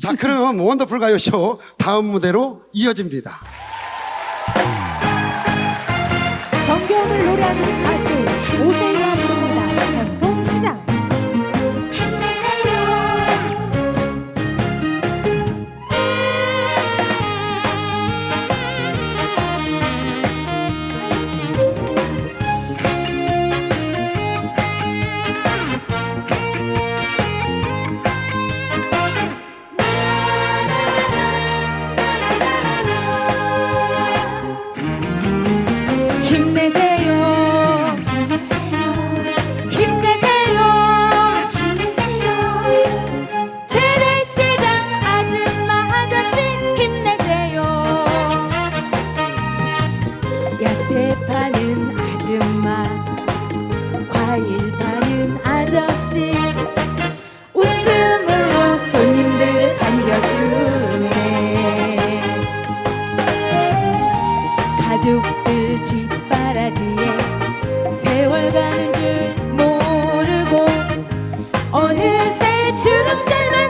자, 그럼 원더풀 가요쇼 다음 무대로 이어집니다. 정겨움을 노래하는 가수 오세희 힘내세요. 뒷바라지에 세월 가는 줄 모르고 어느새 주름살만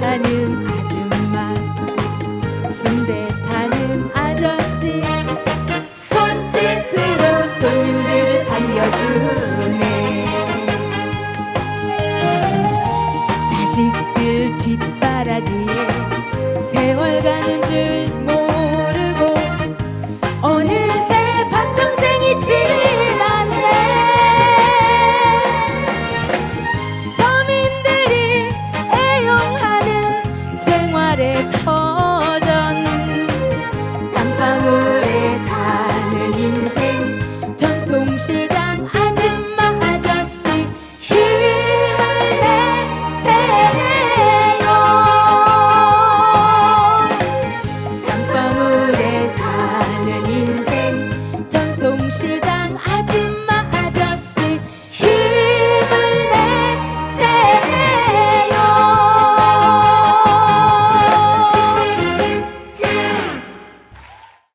파는 아줌마 순대 파는 아저씨 손짓으로 손님들을 반겨주네. 자식들 뒷바라지에 세월 가는 줄